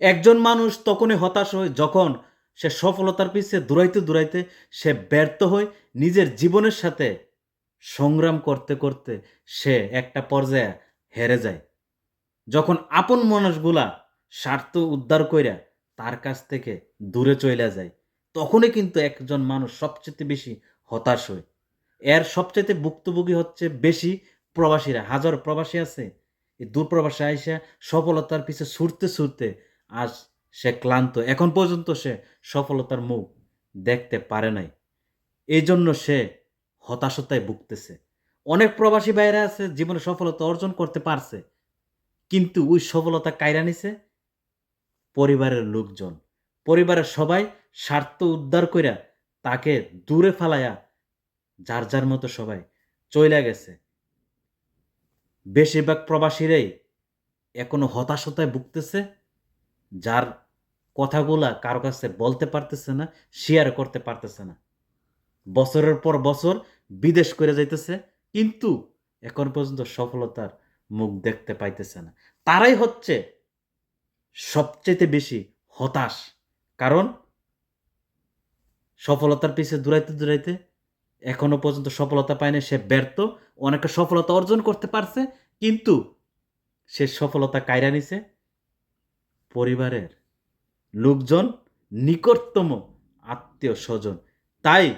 একজন মানুষ তখনই হতাশ হয় যখন সে সফলতার পিছে দূরাইতে দূরাইতে সে ব্যর্থ হয় নিজের জীবনের সাথে সংগ্রাম করতে করতে সে একটা পর্যায়ে হেরে যায়। যখন আপন মানুষগুলা স্বার্থ উদ্ধার কইরা তার কাছ থেকে দূরে চলে যায়, তখনই কিন্তু একজন মানুষ সবচেয়ে বেশি হতাশ হয়। এর সবচেয়ে ভুক্তভোগী হচ্ছে বেশি প্রবাসীরা। হাজার প্রবাসী আছে, এই দূরপ্রবাসে আইসা সফলতার পিছে ছুটতে ছুটতে আজ সে ক্লান্ত, এখন পর্যন্ত সে সফলতার মুখ দেখতে পারে নাই। এই জন্য সে হতাশতায় ভুগতেছে। অনেক প্রবাসী বাইরে আছে, জীবনে সফলতা অর্জন করতে পারছে, কিন্তু ওই সফলতা কায়রা নিছে? পরিবারের লোকজন। পরিবারের সবাই স্বার্থ উদ্ধার কইরা তাকে দূরে ফালায়া যার যার মতো সবাই চইলা গেছে। বেশিরভাগ প্রবাসীরাই এখনও হতাশতায় ভুগতেছে যার কথাগুলা কারও কাছে বলতে পারতেছে না শেয়ার করতে পারতেছে না। বছরের পর বছর বিদেশ করে যাইতেছে, কিন্তু এখন পর্যন্ত সফলতার মুখ দেখতে পাইতেছে না। তারাই হচ্ছে সবচেয়ে বেশি হতাশ। কারণ সফলতার পিছে দূরাইতে দূরাইতে এখনও পর্যন্ত সফলতা পায়নি সে ব্যর্থ অনেকে সফলতা অর্জন করতে পারছে, কিন্তু সে সফলতা কায়রা নিছে। পরিবারের লোকজন নিকটতম আত্মীয় স্বজন। তাই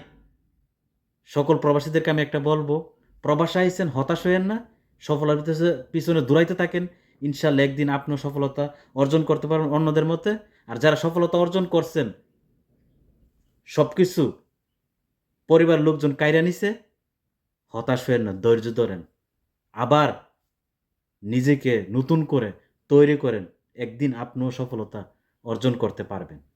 সকল প্রবাসীদেরকে আমি একটা বলব, প্রবাসে আইসেন হতাশ হইয়েন না, সফলতার পিছনে দূরাইতে থাকেন। ইনশাল্লাহ একদিন আপনিও সফলতা অর্জন করতে পারবেন অন্যদের মতে। আর যারা সফলতা অর্জন করছেন সব কিছু পরিবার লোকজন কায়রা নিছে, হতাশ হয়েন না, ধৈর্য ধরেন। আবার নিজেকে নতুন করে তৈরি করেন। একদিন আপনিও সফলতা অর্জন করতে পারবেন।